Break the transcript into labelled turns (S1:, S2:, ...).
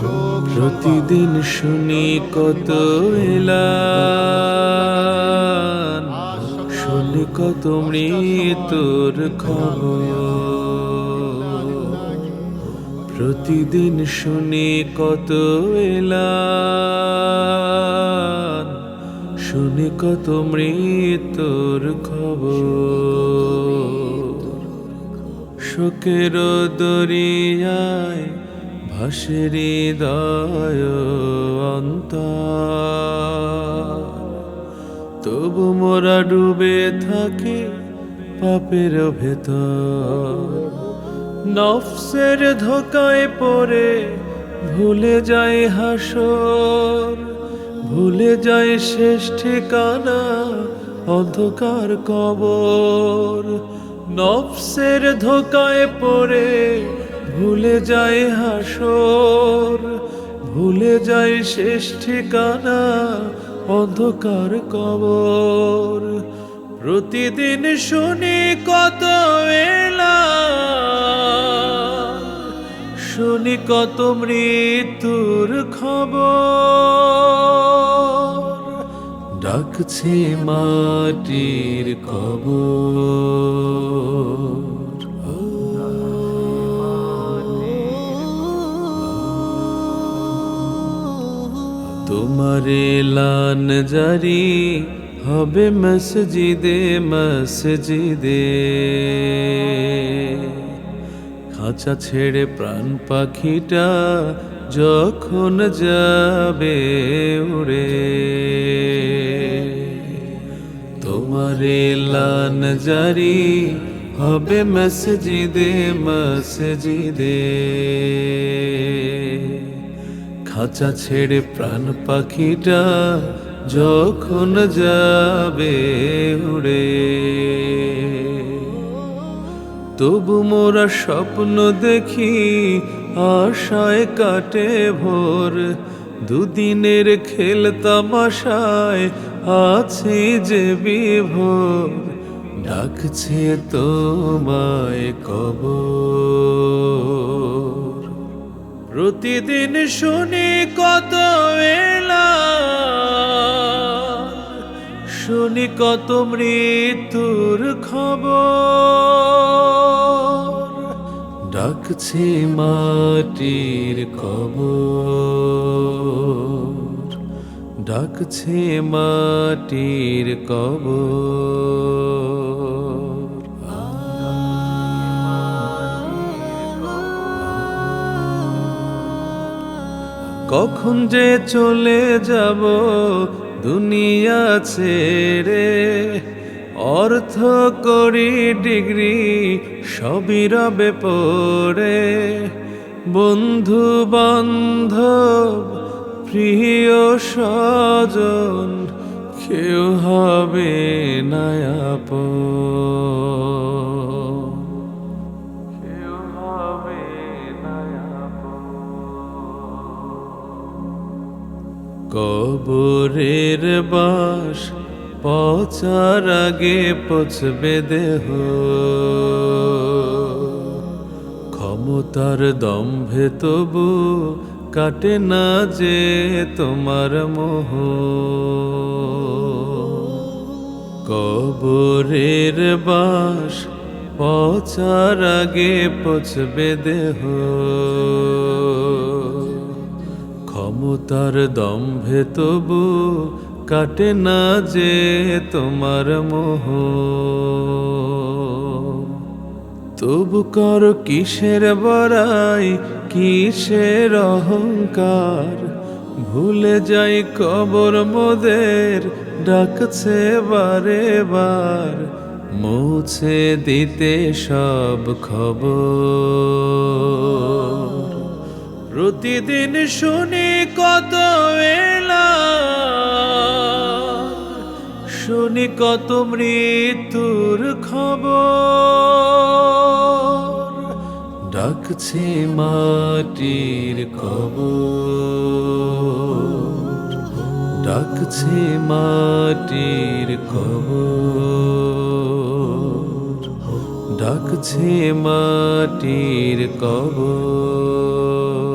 S1: প্রতিদিন শুনি কত এলান, শুনি কত মৃত্যুর খবর। প্রতিদিন শুনি কত এলান, শুনি কত মৃত্যুর খবর। শোকের দরিয়ায় ভাসে হৃদয় অন্তর। তবু মোরা ডুবে থাকি পাপের ভেতর। নফসের ধোকায় পড়ে ভুলে যায় হাসর। ভুলে যায় শেষ ঠিকানা, অন্ধকার কবর। নফসের ধোকায় পড়ে ভুলে যায় হাসর, ভুলে যায় শেষ ঠিকানা, অন্ধকার কবর। প্রতিদিন শুনি কত এলা শুনি কত মৃত্যুর খবর। ডাকছে মাটির কবর তোমার লান জারি হবে মসজিদে মসজিদে। খাঁচা ছেড়ে প্রাণ পাখিটা যখন যাবে উড়ে। তোমার লান জারি হবে মসজিদে মসজিদে। খাঁচা ছেড়ে প্রাণ পাখিটা যখন যাবে উড়ে। তবু মোরা স্বপ্ন দেখি, আশায় কাটে ভোর। দুদিনের খেল তামাশায় আছে যে বিভোর। ডাকছে তোমায় কবর। প্রতিদিন শুনি কত এলা শুনি কত মৃত্যুর খবর। ডাকছে মাটির কবর ডাকছে মাটির কবর কখন যে চলে যাব দুনিয়া ছেড়ে? অর্থ করি, ডিগ্রি সবই রবে পড়ে। বন্ধু বান্ধব, প্রিয় স্বজন, কেউ হবে নায়াপন কবরের বাস পচার আগে পচবে দেহ। ক্ষমতার দম্ভে তবু কাটে না যে তোমার মোহ। কবরের বাস পচার আগে পচবে দেহ। ক্ষমতার দম্ভে তবু কাটে না যে তোমার মোহ। তবু কর কিসের বড়াই, কিসের অহংকার? ভুলে যাই কবর মোদের, ডাকছে বারে বার। মুছে দিতে সব খবর। প্রতিদিন শুনি কত এলা শুনি কত মৃত্যুর খবর। ডাকছে মাটির কবর ডাকছে মাটির কবর ডাকছে মাটির কবর